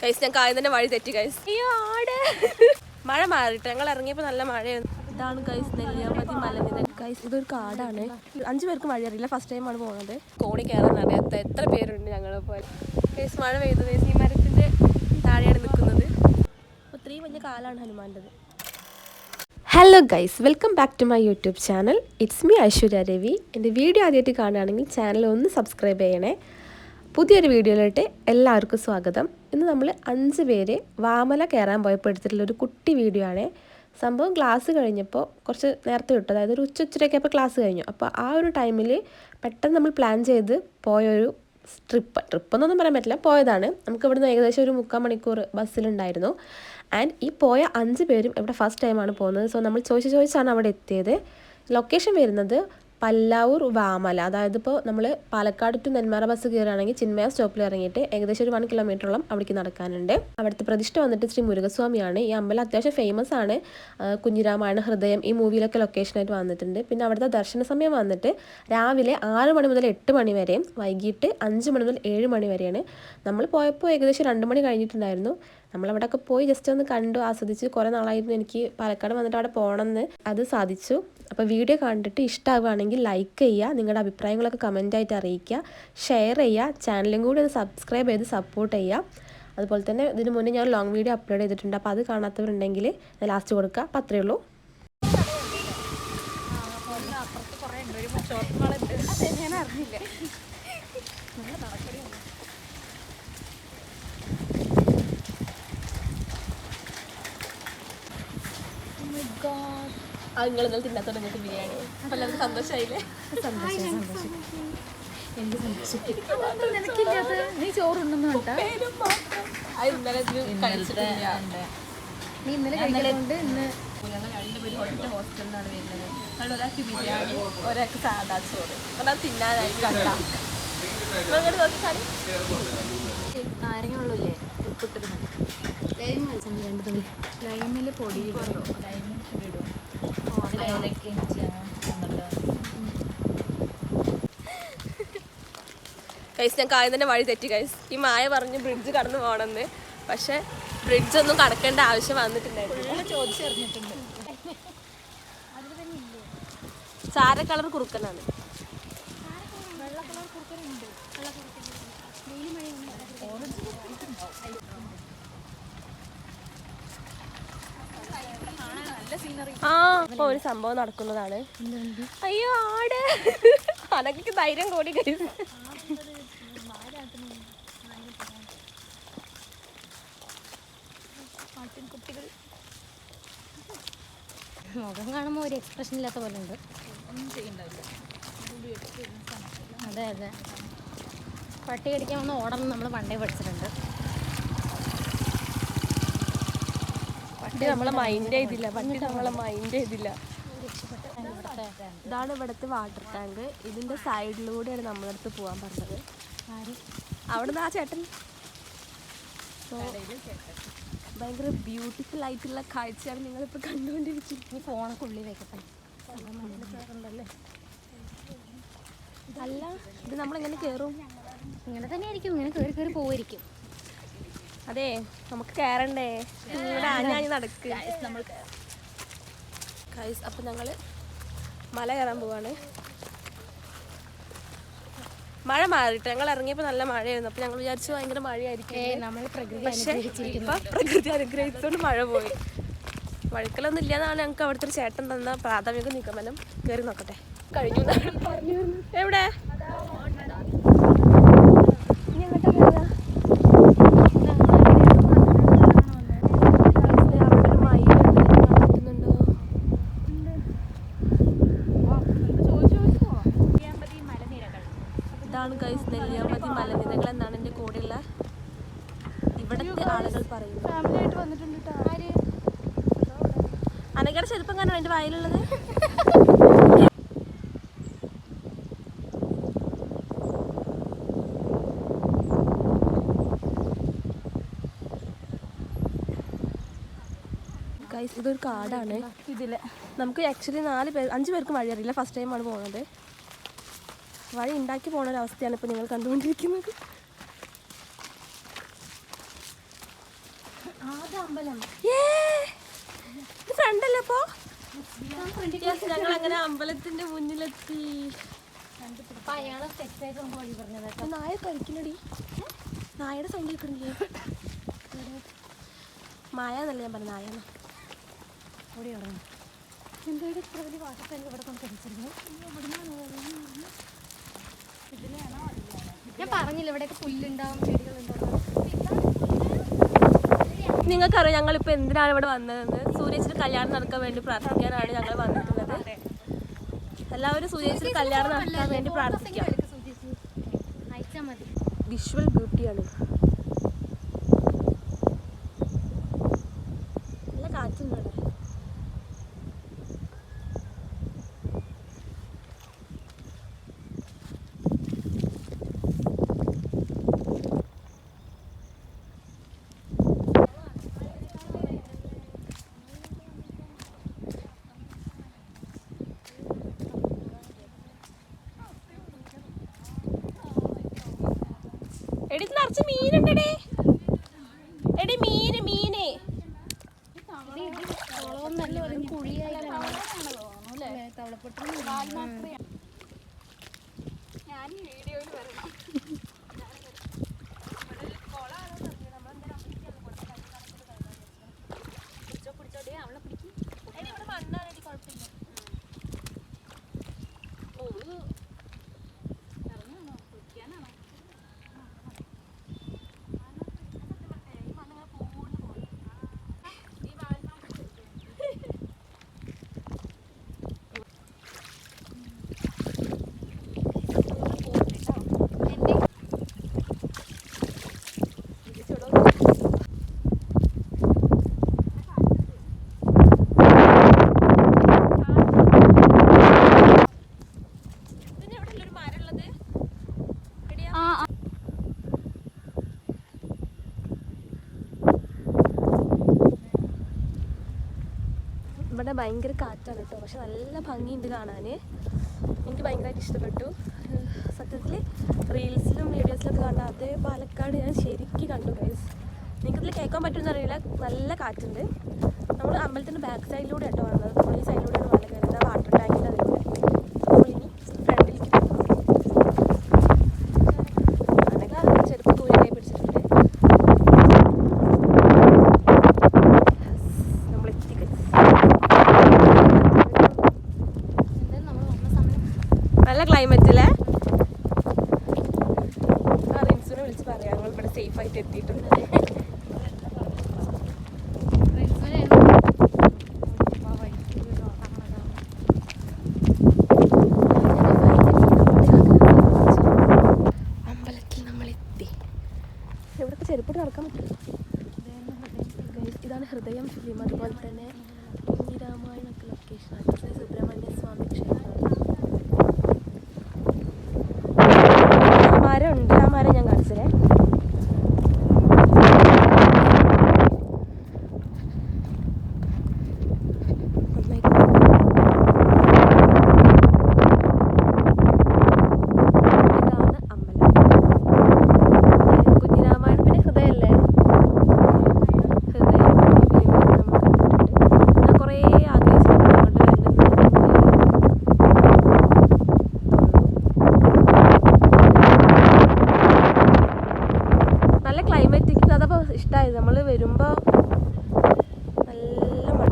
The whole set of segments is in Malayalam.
കൈസ് ഞാൻ കായം തന്നെ വഴി തെറ്റി കൈസ് അയ്യോ ആട്. മഴ മാറിയിട്ട് ഞങ്ങൾ ഇറങ്ങിയപ്പോൾ നല്ല മഴയായിരുന്നു. ഇതാണ് കൈസ് നെല്ലിയാമ്പതി മലനിര. കൈസ് ഇതൊരു കാടാണ്. അഞ്ചു പേർക്ക് വഴി അറിയില്ല ഫസ്റ്റ് ടൈം ആണ് പോകുന്നത് കോണി കയറാൻ അറിയാത്ത എത്ര പേരുണ്ട് ഞങ്ങൾ പോലെ. കൈസ് മഴ പെയ്തു കൈസ് ഈ മരത്തിന്റെ താഴെയാണ് നിൽക്കുന്നത്. ഒത്തിരി വലിയ കാലാണ് ഹനുമാന്റെത് hello guys welcome back to my YouTube channel it's me Aishwarya Ravi എന്റെ വീഡിയോ ആദ്യമായിട്ട് കാണുകയാണെങ്കിൽ ചാനൽ ഒന്ന് സബ്സ്ക്രൈബ് ചെയ്യണേ. പുതിയൊരു വീഡിയോയിലോട്ട് എല്ലാവർക്കും സ്വാഗതം. ഇന്ന് നമ്മൾ അഞ്ച് പേര് വാമല കയറാൻ പോയപ്പോൾ എടുത്തിട്ടുള്ള ഒരു കുട്ടി വീഡിയോ ആണ്. സംഭവം ക്ലാസ് കഴിഞ്ഞപ്പോൾ കുറച്ച് നേരത്തെ വിട്ടു. അതായത് ഒരു ഉച്ച ഉച്ചരയ്ക്കപ്പോൾ ക്ലാസ് കഴിഞ്ഞു. അപ്പോൾ ആ ഒരു ടൈമിൽ പെട്ടെന്ന് നമ്മൾ പ്ലാൻ ചെയ്ത് പോയൊരു ട്രിപ്പ് ട്രിപ്പ് എന്നൊന്നും പറയാൻ പറ്റില്ല. പോയതാണ്. നമുക്ക് ഇവിടുന്ന് ഏകദേശം ഒരു മുക്കാൽ മണിക്കൂർ ബസ്സിലുണ്ടായിരുന്നു ആൻഡ് ഈ പോയ അഞ്ച് പേരും ഇവിടെ ഫസ്റ്റ് ടൈമാണ് പോകുന്നത്. സോ നമ്മൾ ചോദിച്ച് ചോദിച്ചാണ് അവിടെ എത്തിയത്. ലൊക്കേഷൻ വരുന്നത് പല്ലാവൂർ വാമല. അതായത് ഇപ്പോൾ നമ്മൾ പാലക്കാട് ടു നെന്മാറ ബസ് കയറുകയാണെങ്കിൽ ചിന്മയ സ്റ്റോപ്പിൽ ഇറങ്ങിയിട്ട് ഏകദേശം ഒരു വൺ കിലോമീറ്ററോളം അവിടേക്ക് നടക്കാനുണ്ട്. അവിടുത്തെ പ്രതിഷ്ഠ വന്നിട്ട് ശ്രീ മുരുകസ്വാമിയാണ്. ഈ അമ്പലം അത്യാവശ്യം ഫേമസ് ആണ്. കുഞ്ഞിരാമായണ ഹൃദയം ഈ മൂവിയിലൊക്കെ ലൊക്കേഷനായിട്ട് വന്നിട്ടുണ്ട്. പിന്നെ അവിടുത്തെ ദർശന സമയം വന്നിട്ട് രാവിലെ ആറ് മണി മുതൽ എട്ട് മണി വരെയും വൈകിട്ട് അഞ്ച് മണി മുതൽ ഏഴ് മണി വരെയാണ്. നമ്മൾ പോയപ്പോൾ ഏകദേശം രണ്ട് മണി കഴിഞ്ഞിട്ടുണ്ടായിരുന്നു. നമ്മളവിടെയൊക്കെ പോയി ജസ്റ്റ് ഒന്ന് കണ്ടു ആസ്വദിച്ച്. കുറേ നാളായിരുന്നു എനിക്ക് പാലക്കാട് വന്നിട്ട് അവിടെ പോകണമെന്ന്. അത് സാധിച്ചു. അപ്പോൾ വീഡിയോ കണ്ടിട്ട് ഇഷ്ടമാവുകയാണെങ്കിൽ ലൈക്ക് ചെയ്യുക നിങ്ങളുടെ അഭിപ്രായങ്ങളൊക്കെ കമന്റായിട്ട് അറിയിക്കുക ഷെയർ ചെയ്യുക ചാനലും കൂടി ഒന്ന് സബ്സ്ക്രൈബ് ചെയ്ത് സപ്പോർട്ട് ചെയ്യുക. അതുപോലെ തന്നെ ഇതിന് മുന്നേ ഞാൻ ലോങ് വീഡിയോ അപ്ലോഡ് ചെയ്തിട്ടുണ്ട്. അപ്പോൾ അത് കാണാത്തവരുണ്ടെങ്കിൽ ലാസ്റ്റ് കൊടുക്കുക. അപ്പോൾ അത്രയേ ഉള്ളൂ. അത് നിങ്ങൾ ഇന്നലെ നിങ്ങൾക്ക് ബിരിയാണി. അപ്പോൾ എല്ലാവർക്കും സന്തോഷമായില്ലേ നീ ചോറുണ്ടെന്ന് ഇന്നലെ നീ ഇന്നലെ കഴിക്കുന്നതുകൊണ്ട് ഇന്ന് ഞങ്ങൾ രണ്ടുപേരും ഒറ്റ ഹോസ്റ്റലിലാണ് വരുന്നത്. അതുകൊണ്ട് ഒരാൾക്ക് ബിരിയാണി ഒരാൾക്ക് സാധാ ചോറ്. ഒരാൾ തിന്നാനായി കണ്ട. നാരങ്ങ വെള്ളമില്ലേ ഉപ്പിട്ടത് രണ്ട് തുണി ലൈമിൽ പൊടി കൈസ് ഞാൻ കാര്യം തന്നെ വഴി തെറ്റി കൈസ് ഈ മായ പറഞ്ഞ് ബ്രിഡ്ജ് കടന്നു പോകണമെന്ന്. പക്ഷെ ബ്രിഡ്ജ് ഒന്നും കടക്കേണ്ട ആവശ്യം വന്നിട്ടുണ്ടായിരുന്നു ചാര കളർ കുറുക്കനാണ്. ആ ഇപ്പൊ ഒരു സംഭവം നടക്കുന്നതാണ്. അയ്യോ ആട്. അനക്ക് ധൈര്യം കൂടി കഴിഞ്ഞു മുഖം കാണുമ്പോൾ ഒരു എക്സ്പ്രഷൻ ഇല്ലാത്ത പോലെ ഉണ്ട്. അതെ അതെ. പട്ടി കടിക്കാൻ വന്ന് ഓടണം നമ്മൾ പണ്ടേ പഠിച്ചിട്ടുണ്ട്. പട്ടി നമ്മളെ മൈൻഡ് ചെയ്തില്ല. പട്ടി നമ്മളെ മൈൻഡ് ചെയ്തില്ല. ഇതാണ് ഇവിടുത്തെ വാട്ടർ ടാങ്ക് ഇതിന്റെ സൈഡിലൂടെയാണ് നമ്മളടുത്ത് പോകാൻ പറഞ്ഞത്. അവിടെ നിന്ന് ആ ചേട്ടൻ? ഭയങ്കര ബ്യൂട്ടിഫുൾ ആയിട്ടുള്ള കാഴ്ചയാണ് നിങ്ങളിപ്പോൾ കണ്ടുകൊണ്ടിരിക്കുന്നത്. ഈ ഫോണൊക്കെ ഉള്ളിൽ വെക്കട്ടെ. അല്ല ഇത് നമ്മളെങ്ങനെ കയറും ഇങ്ങനെ തന്നെ ആയിരിക്കും ഇങ്ങനെ കയറി കയറി പോയിരിക്കും അതെ നമുക്ക് കയറണ്ടേ ഇവിടെ ആഞ്ഞാഞ്ഞ് നടക്ക്. കൈസ് അപ്പം ഞങ്ങൾ മല കയറാൻ പോവാണ്. മഴ മാറിയിട്ട് ഞങ്ങൾ ഇറങ്ങിയപ്പോൾ നല്ല മഴയായിരുന്നു. അപ്പം ഞങ്ങൾ വിചാരിച്ചു ഭയങ്കര മഴയായിരിക്കും. നമ്മൾ പ്രകൃതി പക്ഷേ ഇപ്പൊ പ്രകൃതി അനുഗ്രഹിച്ചുകൊണ്ട് മഴ പോയി. വഴുക്കലൊന്നും ഇല്ലാന്നാണ് ഞങ്ങൾക്ക് അവിടുത്തെ ചേട്ടൻ തന്ന പ്രാഥമിക നിഗമനം. കയറി നോക്കട്ടെ. കഴിഞ്ഞു എവിടെ ഇനി എങ്ങോട്ടാ കയറുക? അവിടെ ഒരു മയിലുണ്ട്. കാണാൻ പറ്റുന്നുണ്ടോ? ഇതാണ് ഗൈസ് നെല്ലിയാമ്പതി മലനിരകൾ എന്നാണ് എന്റെ കൂടെയുള്ള ഇവിടുത്തെ ആളുകൾ പറയുന്നത് അനകയുടെ ചെരുപ്പം കാണാൻ എന്റെ വായിലുള്ളത്? ഗൈസ് ഇതൊരു കാടാണ്. ഇതിൽ. നമുക്ക് ആക്ച്വലി നാല് പേർ അഞ്ച് പേർക്ക് വഴി അറിയില്ല ഫസ്റ്റ് ടൈമാണ് പോകുന്നത് വഴി ഉണ്ടാക്കി പോണ ഒരു അവസ്ഥയാണ് ഇപ്പോൾ നിങ്ങൾ കണ്ടുകൊണ്ടിരിക്കുന്നത് അമ്പലം ഫ്രണ്ടല്ലേ അപ്പോ? ഞങ്ങൾ അങ്ങനെ അമ്പലത്തിന്റെ മുന്നിലെത്തി. നായ കഴിക്കണടി നായയുടെ സൗണ്ട് കേൾക്കണില്ലേ? മായ എന്നല്ല ഞാൻ പറഞ്ഞ നായ ഓടി തുടങ്ങി എന്തായാലും ഇത്ര വലിയ വാട്ടർ ഇവിടെ കൊണ്ട് കഴിച്ചിരുന്നു ഞാൻ പറഞ്ഞില്ല ഇവിടെയൊക്കെ പുല്ലുണ്ടാവും ചെടികളുണ്ടാവും. നിങ്ങൾക്കറിയാം ഞങ്ങൾ ഞങ്ങളിപ്പോൾ എന്തിനാണ് ഇവിടെ വന്നതെന്ന്. സൂര്യച്ചിന് കല്യാണം നടക്കാൻ വേണ്ടി പ്രാർത്ഥിക്കാനാണ് ഞങ്ങൾ വന്നിട്ടുള്ളത്. എല്ലാവരും സൂര്യച്ചിന് കല്യാണം നടക്കാൻ വേണ്ടി പ്രാർത്ഥിക്കാം. വിഷ്വൽ ബ്യൂട്ടിയാണ് നല്ല കാറ്റുണ്ട് ഇവിടെ എടി നിറച്ച് മീനുണ്ടടി. ഇവിടെ ഭയങ്കര കാറ്റാണ് കേട്ടോ. പക്ഷെ നല്ല ഭംഗിയുണ്ട് കാണാൻ എനിക്ക് ഭയങ്കരമായിട്ട് ഇഷ്ടപ്പെട്ടു. സത്യത്തിൽ റീൽസിലും വീഡിയോസിലൊക്കെ കണ്ട അതേ പാലക്കാട് ഞാൻ ശരിക്കും കണ്ടു ഗൈസ് നിങ്ങൾക്കതിൽ കേൾക്കാൻ പറ്റുമെന്ന് അറിയില്ല. നല്ല കാറ്റുണ്ട്. നമ്മൾ അമ്പലത്തിന്റെ ബാക്ക് സൈഡിലൂടെ ആട്ടോ വന്നത്. നമ്മൾ ഈ സൈഡിലൂടെയാണ് വന്നത്. വാട്ടർ ടാങ്കിന്റെ അതിലൂടെ നമ്മളിനി ഫ്രണ്ടിലേക്ക് അനക ചെരുപ്പ് ദൂരെ പിടിച്ചിട്ടുണ്ട് നമ്മൾ എത്തി guys. എന്തായാലും നമ്മൾ വന്ന സമയം നല്ല ക്ലൈമറ്റ് അല്ലേ ആ റിൻസുനെ വിളിച്ച് പറയാം. ഞങ്ങൾ ഇവിടെ സേഫ് ആയിട്ട് എത്തിയിട്ടുണ്ട് അമ്പലത്തിൽ നമ്മൾ എത്തി എവിടെ ചെരുപ്പിട്ട് നടക്കാൻ പറ്റില്ല Guys, ഇതാണ് ഹൃദയം ഫിലിം അതുപോലെ തന്നെ കുഞ്ഞിരാമായണൊക്കെ ലൊക്കേഷൻ ശ്രീ സുബ്രഹ്മണ്യ സ്വാമി ക്ഷേത്രം ആ മരം ഉണ്ട് ആ മരം ഞാൻ കാണിച്ചതേ ഇതാണ് അമ്പലം ഏ, കുഞ്ഞിരാമായണം പിന്നെ ഹൃദയല്ലേ ഹൃദയം ഫിലിം നമ്മൾ കണ്ടിട്ടുണ്ട് ഞാൻ കുറേ ആഗ്രഹിച്ചിട്ടുണ്ട് അങ്ങോട്ട് വരുന്നത് നല്ല ക്ലൈമറ്റ് അതപ്പോൾ ഇഷ്ടമായത് നമ്മൾ വരുമ്പോൾ നല്ല മഴ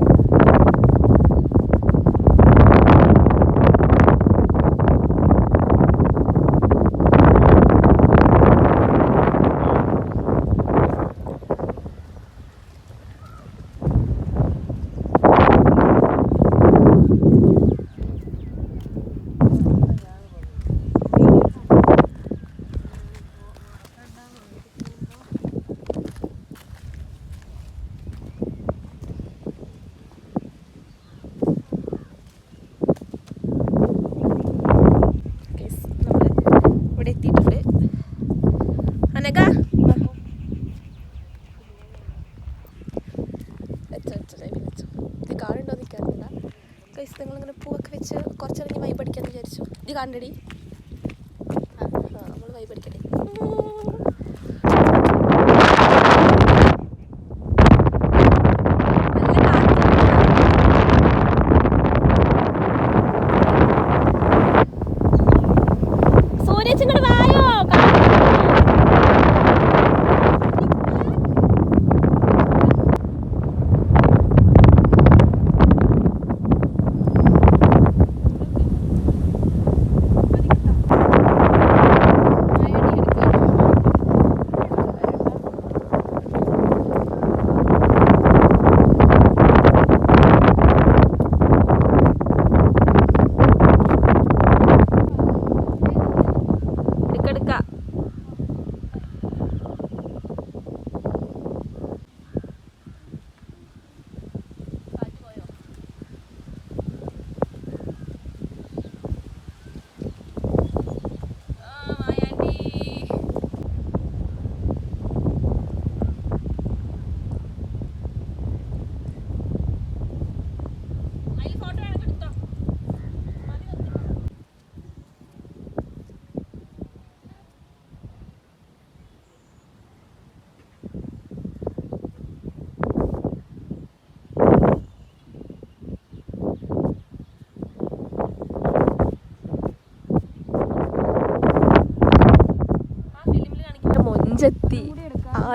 Guys, നമ്മൾ ഇവിടെ എത്തിയിട്ടുണ്ട് അനക വെച്ചോ, വെച്ചോ, ദൈവം വെച്ചോ. ഇത് കാണുന്നുണ്ടോ എന്ന് എനിക്കറിയില്ല ഗൈസ് നിങ്ങളിങ്ങനെ പൂവൊക്കെ വെച്ച് കുറച്ചിറങ്ങി വൈബ് അടിക്കാന്ന് വിചാരിച്ചു ഇത് കാണണ്ടടി ആ നമ്മൾ വൈബ് അടിക്കട്ടെ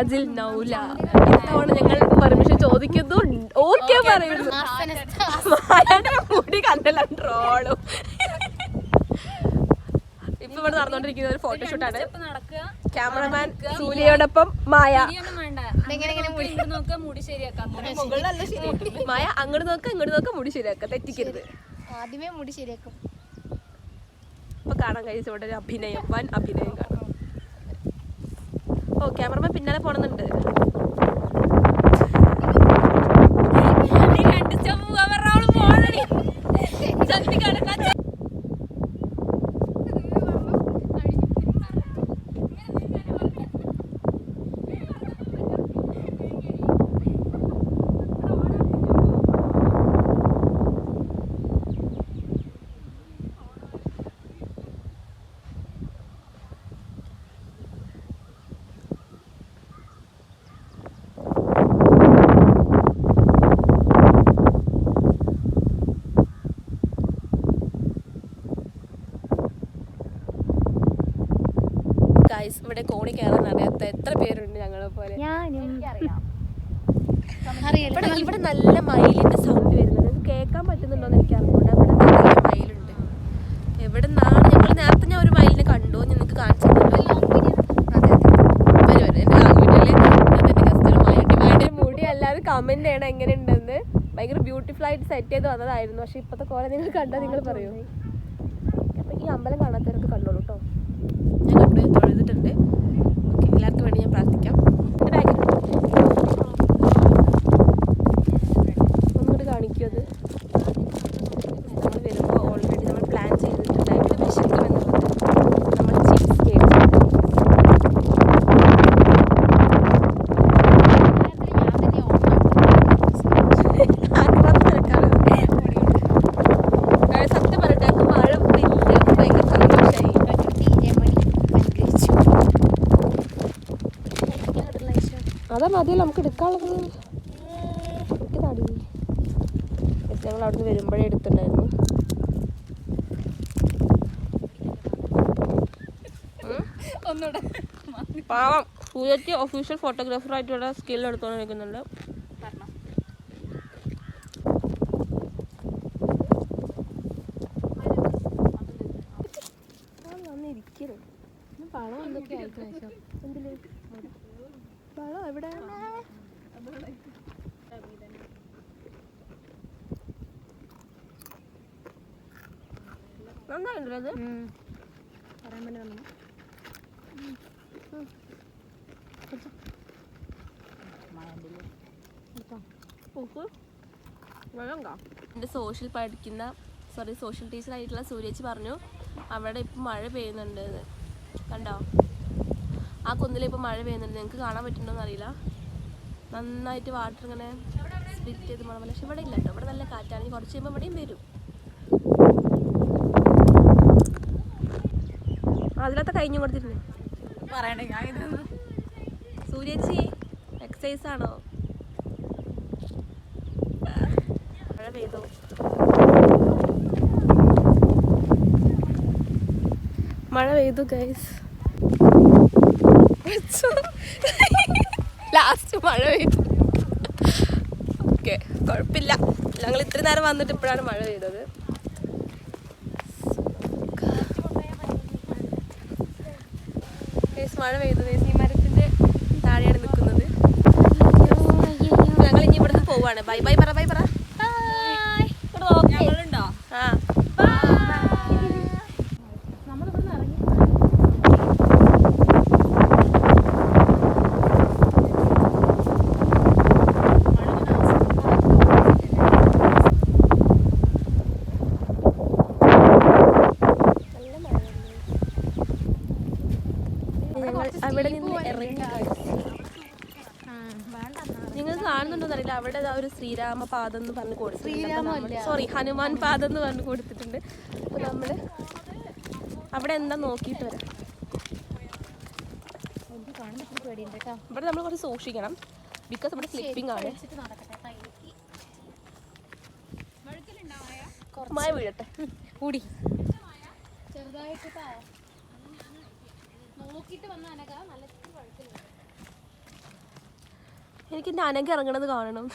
ഫാജിൽ നൗല. ഇത്തവണ ഞങ്ങൾ പെർമിഷൻ ചോദിക്കുന്നു. ഓക്കെ പറയുന്നു. മുടി കണ്ടല്ല ട്രോളും. ഇപ്പൊ ഇവിടെ നടന്നുകൊണ്ടിരിക്കുന്ന ഒരു ഫോട്ടോഷൂട്ടാണ് നടക്കുക ക്യാമറമാൻ സൂര്യയോടൊപ്പം മായ. മായ അങ്ങോട്ട് നോക്ക ഇങ്ങോട്ട് നോക്ക മുടി ശരിയാക്ക. തെറ്റിക്കരുത്. ആദ്യമേ മുടി ശരിയാക്കും. ഇപ്പൊ കാണാൻ കഴിച്ച ഇവിടെ ഒരു അഭിനയം വൻ അഭിനയം കാണാം. ഓ ക്യാമറമാൻ പിന്നാലെ പോണെന്നുണ്ട്. രണ്ട് സ്റ്റെപ്പ് അവരുടെ പോകണേ ചത്തി കിടക്കാൻ ഗൈസ് ഇവിടെ കോണി കയറാൻ അറിയാത്ത എത്ര പേരുണ്ട് ഞങ്ങളെ പോലെ ഇവിടെ ഇവിടെ നല്ല മയിലിന്റെ സൗണ്ട് വരുന്നുണ്ട് നിങ്ങൾക്ക് കേൾക്കാൻ പറ്റുന്നുണ്ടോ എന്ന് എനിക്ക് അറിഞ്ഞൂടാ ഇവിടെ നല്ല മയിലുണ്ട് എവിടെ നിന്നാണ് ഞങ്ങൾ നേരത്തെ ഞാൻ ഒരു മയിലിനെ കണ്ടു ഞാൻ നിങ്ങൾക്ക് കാണിച്ചു തന്നല്ലോ. അതെ അതെ വരും വരും എന്റെ ലാങ് വീഡിയോയിൽ ഇന്നത്തെ ഗസ്റ്റുകൾ മയിലുണ്ട് മയിലിന്റെ മുടി എല്ലാവരും എങ്ങനെ ഉണ്ടെന്ന് ഭയങ്കര ബ്യൂട്ടിഫുൾ ആയിട്ട് സെറ്റ് ചെയ്ത് വന്നതായിരുന്നു. പക്ഷെ ഇപ്പോഴത്തെ കോല നിങ്ങൾ കണ്ടാൽ നിങ്ങൾ പറയൂ. അപ്പം ഈ അമ്പലം കാണാത്തവരൊക്കെ കണ്ടോളൂ കേട്ടോ ഞാൻ കണ്ടു ഞാൻ തൊഴുതിട്ടുണ്ട് ഓക്കെ എല്ലാവർക്കും വേണ്ടി ഞാൻ പ്രാർത്ഥിക്കാം എന്റെ ബാഗിൽ ഒന്നുകൂടി കാണിക്കൂ അത് നമ്മൾ വരുമ്പോൾ ഓൾറെഡി നമ്മൾ പ്ലാൻ ചെയ്തിട്ടുണ്ടായിരുന്നു വിശക്കുമെന്നുള്ളത് നമ്മൾ ചീസ് കേക്ക് സത്യം പറയട്ടെ ഞങ്ങൾക്ക് മഴ ഇവിടെ ഇല്ല അപ്പോൾ ഭയങ്കര സന്തോഷമായി അതാ മതിയല്ലോ നമുക്ക് എടുക്കാനുള്ളത് എനിക്ക് തടി ഞങ്ങൾ അവിടുന്ന് വരുമ്പോഴേ എടുത്തിട്ടുണ്ടായിരുന്നു. പാവം. പൂജയ്ക്ക് ഒഫീഷ്യൽ ഫോട്ടോഗ്രാഫർ ആയിട്ടുള്ള സ്കിൽ എടുത്തോണ്ടിരിക്കുന്നുണ്ട് പണം എന്തൊക്കെ ആയിട്ട് വളം എവിടെ എന്റെ അത്? പറയാൻ പറ്റുന്ന എന്റെ സോഷ്യൽ പഠിക്കുന്ന സോറി സോഷ്യൽ ടീച്ചർ ആയിട്ടുള്ള സൂര്യച്ചി പറഞ്ഞു അവിടെ ഇപ്പം മഴ പെയ്യുന്നുണ്ട് കണ്ടോ? ആ കുന്നിൽ ഇപ്പോൾ മഴ പെയ്യുന്നുണ്ട്. നിങ്ങൾക്ക് കാണാൻ പറ്റുന്നുണ്ടോന്ന് അറിയില്ല. നന്നായിട്ട് വാട്ടർ ഇങ്ങനെ സ്പ്ലിറ്റ് ചെയ്ത് മഴ പക്ഷെ ഇവിടെ ഇല്ല കേട്ടോ. ഇവിടെ നല്ല കാറ്റാണ്. ഇനി കുറച്ച് കഴിയുമ്പോൾ ഇവിടെയും വരും. അതിലത്തെ കഴിഞ്ഞു കൊടുത്തിരുന്നേ പറയണ്ടേ ഞാൻ ഇതൊന്നും സൂര്യച്ചി എക്സസൈസ് ആണോ? മഴ പെയ്തു. മഴ പെയ്തു ഗൈസ് ലാസ്റ്റ് മഴ പെയ്തു. ഓക്കെ കുഴപ്പമില്ല. ഞങ്ങൾ ഇത്രയും നേരം വന്നിട്ട് ഇപ്പോഴാണ് മഴ പെയ്തത്. മഴ പെയ്തത് ഈ മരത്തിന്റെ താഴെയാണ് നിൽക്കുന്നത്. ഞങ്ങൾ ഇനി ഇവിടുന്ന് പോവാണ്. ബൈ ബൈ പറ ബൈ പറ ഞങ്ങളുണ്ടോ ആ നമ്മളിവിടുന്ന് ഇറങ്ങി ഞങ്ങൾ അവിടെ നിന്ന് ഇറങ്ങി വേണ്ട നിങ്ങൾ കാണുന്നുണ്ടോ അറിയില്ല അവിടെ ദാ ഒരു ശ്രീരാമ പാദം എന്ന് പറഞ്ഞു കൊടുത്തിട്ടുണ്ട്. സോറി ഹനുമാൻ പാദം എന്ന് പറഞ്ഞു കൊടുത്തിട്ടുണ്ട്. അപ്പൊ നമ്മൾ അവിടെ എന്താ നോക്കിയിട്ട് വരാം. ഇവിടെ നമ്മൾ കുറച്ച് സൂക്ഷിക്കണം. ബിക്കോസ് നമ്മുടെ സ്ലിപ്പിംഗ് ആണ്. മായ വീഴട്ടെ. കൂടി. ചെറുതായിട്ട് നോക്കിട്ട് വന്ന അനക നല്ല എനിക്ക് എന്റെ അനക്ക് ഇറങ്ങണത് കാണണം.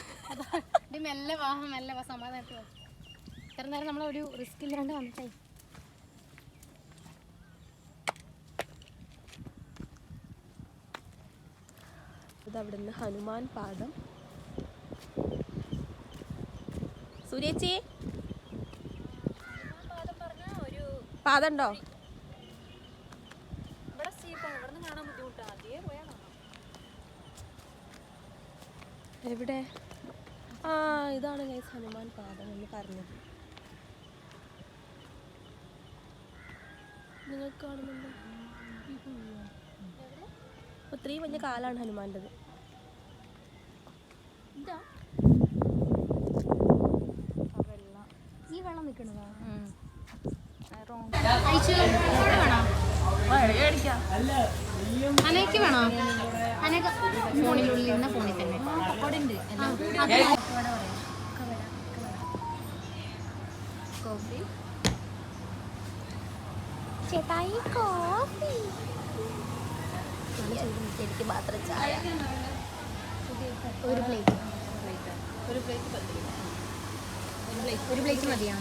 മെല്ലെ വാ മെല്ലെ വാ സമാധാനമായിട്ട് വാ. ഇത്ര നേരം നമ്മളൊരു റിസ്ക് ഇല്ലാണ്ട് വന്നിട്ടേ. ഇത് അവിടുന്ന് ഹനുമാൻ പാദം സുരേച്ചി പാദം ഉണ്ടോ? എവിടെ? ആ ഇതാണ് ഗൈസ് ഹനുമാൻ പാദം എന്ന് പറഞ്ഞത്. നിങ്ങൾക്ക് കാണുന്നുണ്ടോ? ഒത്തിരി വലിയ കാലാണ് ഹനുമാന്റെത്. ഈ വെള്ളം നിൽക്കണതാ അയച്ചു. വേണോ അനക്ക് വേണോ? അനക്ക് ഫോണിനുള്ളിൽ ഇരുന്ന ഫോണിൽ തന്നെ. കോഫി. ചേട്ടായി കോഫി. എനിക്ക് മാത്രം ചായ. ഒരു പ്ലേറ്റ്. ഒരു പ്ലേറ്റ് മതിയാ?